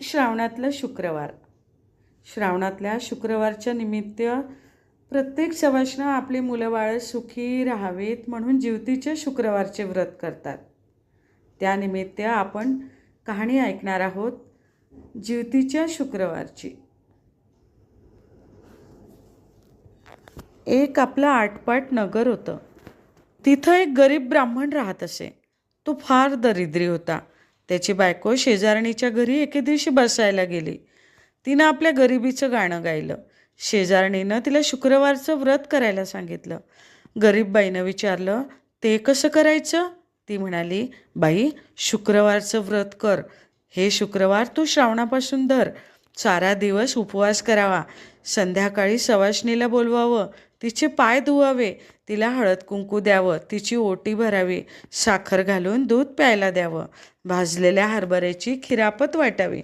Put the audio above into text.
श्रावणातलं शुक्रवार. श्रावणातल्या शुक्रवारच्या निमित्त प्रत्येक सवाष्ण आपली मुलं बाळं सुखी राहावीत म्हणून जीवतीचे शुक्रवारचे व्रत करतात. त्यानिमित्त आपण कहाणी ऐकणार आहोत जीवतीच्या शुक्रवारची. एक आपलं आटपाट नगर होतं. तिथं एक गरीब ब्राह्मण राहत असे. तो फार दरिद्री होता. त्याची बायको शेजारणीच्या घरी एके दिवशी बसायला गेली. तिनं आपल्या गरिबीचं गाणं गायलं. शेजारणीनं तिला शुक्रवारचं व्रत करायला सांगितलं. गरीब बाईनं विचारलं ते कसं करायचं? ती म्हणाली बाई शुक्रवारचं व्रत कर. हे शुक्रवार तू श्रावणापासून धर. सारा दिवस उपवास करावा. संध्याकाळी सवाशणीला बोलवावं. तिचे पाय धुवावे तिला हळद कुंकू द्यावं तिची ओटी भरावी साखर घालून दूध प्यायला द्यावं भाजलेल्या हरभऱ्याची खिरापत वाटावी.